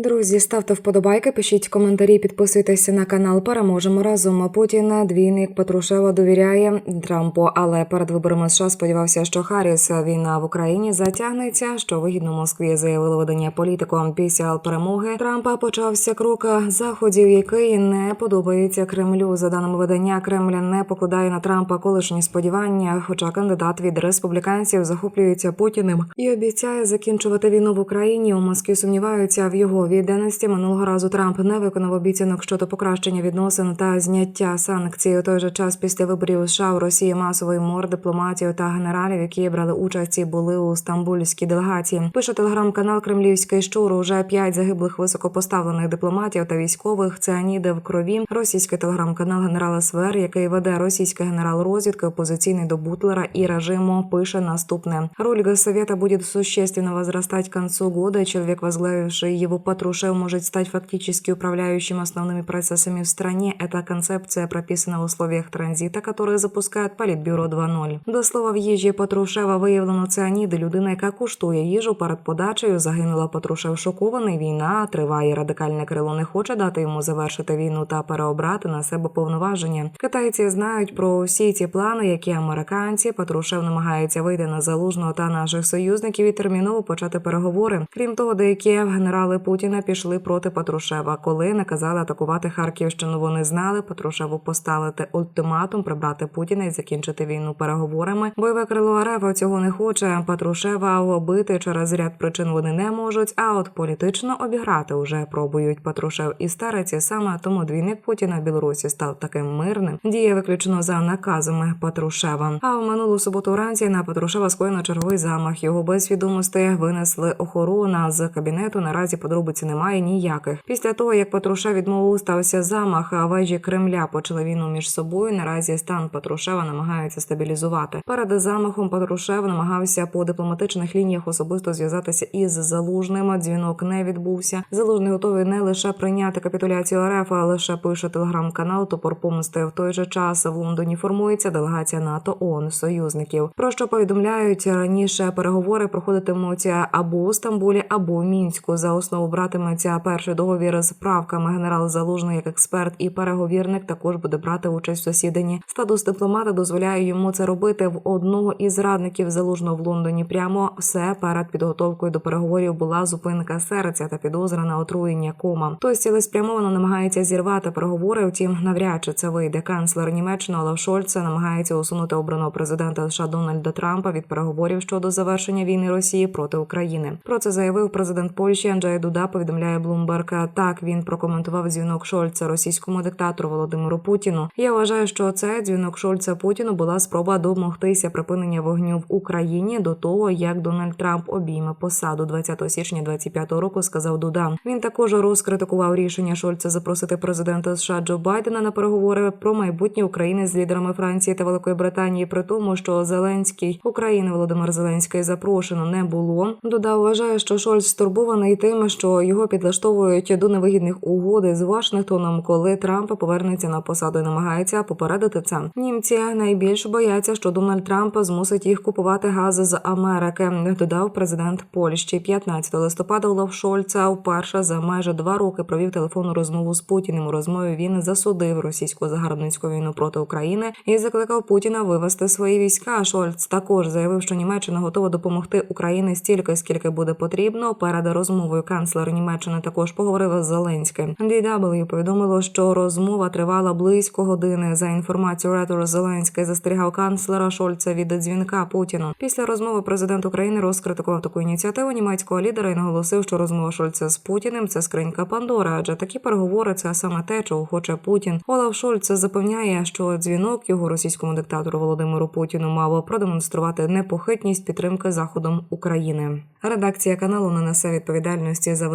Друзі, ставте вподобайки, пишіть коментарі, підписуйтесь на канал. Переможемо разом. Путін двійник Патрушева довіряє Трампу, але перед виборами США сподівався, що Харріс війна в Україні затягнеться. Що вигідно Москві заявили видання політиком. Після перемоги Трампа почався крок заходів, який не подобається Кремлю. За даними видання, Кремль не покладає на Трампа колишні сподівання, хоча кандидат від республіканців захоплюється Путіним і обіцяє закінчувати війну в Україні. У Москві сумніваються в його відданості. Минулого разу Трамп не виконав обіцянок щодо покращення відносин та зняття санкцій. У той же час після виборів США у Росії масовий мор дипломатів та генералів, які брали участь і були у стамбульській делегації. Пише телеграм-канал Кремлівський щур. Уже п'ять загиблих високопоставлених дипломатів та військових. Цианіди в крові. Російський телеграм-канал генерала СВР, який веде російський генерал розвідки, опозиційний до Бутлера і режиму, пише наступне: роль Госсовета будет существенно возрастать к концу года. Человек, возглавивший его Патрушев, может стать фактически управляющим основными процессами в стране. Эта концепция прописана в условиях транзита, которые запускает Політбюро 2.0. До слова, в їжі Патрушева виявлено цианіди. Людина, яка куштує їжу перед подачею, загинула Патрушев шокований. Війна триває. Радикальне крило не хоче дати йому завершити війну та переобрати на себе повноваження. Китайці знають про всі ці плани, які американці. Патрушев намагається вийти на залужного та наших союзників і терміново почати переговори. Крім того, деякі генерали Путіна пішли проти Патрушева. Коли наказали атакувати Харківщину, вони знали Патрушеву поставити ультиматум, прибрати Путіна і закінчити війну переговорами. Бойове крило РФ цього не хоче. Патрушева оббити через ряд причин вони не можуть. А от політично обіграти уже пробують Патрушев і стариці. Саме тому двійник Путіна в Білорусі став таким мирним. Діє виключно за наказами Патрушева. А в минулу суботу вранці на Патрушева скоєно черговий замах. Його без відомості винесли охорона з кабінету. Наразі подробиці немає ніяких. Після того як Патрушев відмовив стався замах, а вежі Кремля почали війну між собою. Наразі стан Патрушева намагаються стабілізувати. Перед замахом Патрушев намагався по дипломатичних лініях особисто зв'язатися із залужним. Дзвінок не відбувся. Залужний готовий не лише прийняти капітуляцію РФ, а лише пише телеграм-канал Топор помсти. В той же час в Лондоні формується делегація НАТО ООН союзників. Про що повідомляють раніше переговори проходитимуться або у Стамбулі, або в мінську. За основу братиметься перший договір з правками. Генерал Залужний як експерт і переговірник також буде брати участь в засіданні. Статус дипломата дозволяє йому це робити в одного із радників залужного в Лондоні. Прямо все перед підготовкою до переговорів була зупинка серця та підозра на отруєння кома. Той цілеспрямовано намагається зірвати переговори. Втім, навряд чи це вийде. Канцлер Німеччини Олаф Шольца намагається усунути обраного президента США Дональда Трампа від переговорів щодо завершення війни Росії проти України. Про це заявив президент Польщі Анджей Дуда. Повідомляє Блумберг. Так він прокоментував дзвінок Шольца російському диктатору Володимиру Путіну. Я вважаю, що це дзвінок Шольца Путіну була спроба домогтися припинення вогню в Україні до того, як Дональд Трамп обійме посаду 20 січня 25 року. Сказав Дуда. Він також розкритикував рішення Шольца запросити президента США Джо Байдена на переговори про майбутнє України з лідерами Франції та Великої Британії, при тому, що Зеленський України Володимир Зеленський запрошено не було. Дуда вважає, що Шольц стурбований тим, що його підлаштовують до невигідних угод з Вашингтоном, коли Трамп повернеться на посаду і намагається попередити це. Німці найбільше бояться, що Дональд Трамп змусить їх купувати газ з Америки. Додав президент Польщі 15 листопада. Олаф Шольца вперше за майже два роки провів телефонну розмову з Путіним. У розмові він засудив російську загарбницьку війну проти України і закликав Путіна вивести свої війська. Шольц також заявив, що Німеччина готова допомогти Україні стільки, скільки буде потрібно. Перед розмовою канцлер Німеччини також поговорив з Зеленським. DW повідомило, що розмова тривала близько години. За інформацією Ретор Зеленський застерігав канцлера Шольца від дзвінка Путіну. Після розмови президент України розкритикував таку ініціативу німецького лідера і наголосив, що розмова Шольца з Путіним це скринька Пандори, адже такі переговори це саме те, чого хоче Путін. Олаф Шольц запевняє, що дзвінок його російському диктатору Володимиру Путіну мав продемонструвати непохитність підтримки заходом України. Редакція каналу не несе відповідальності за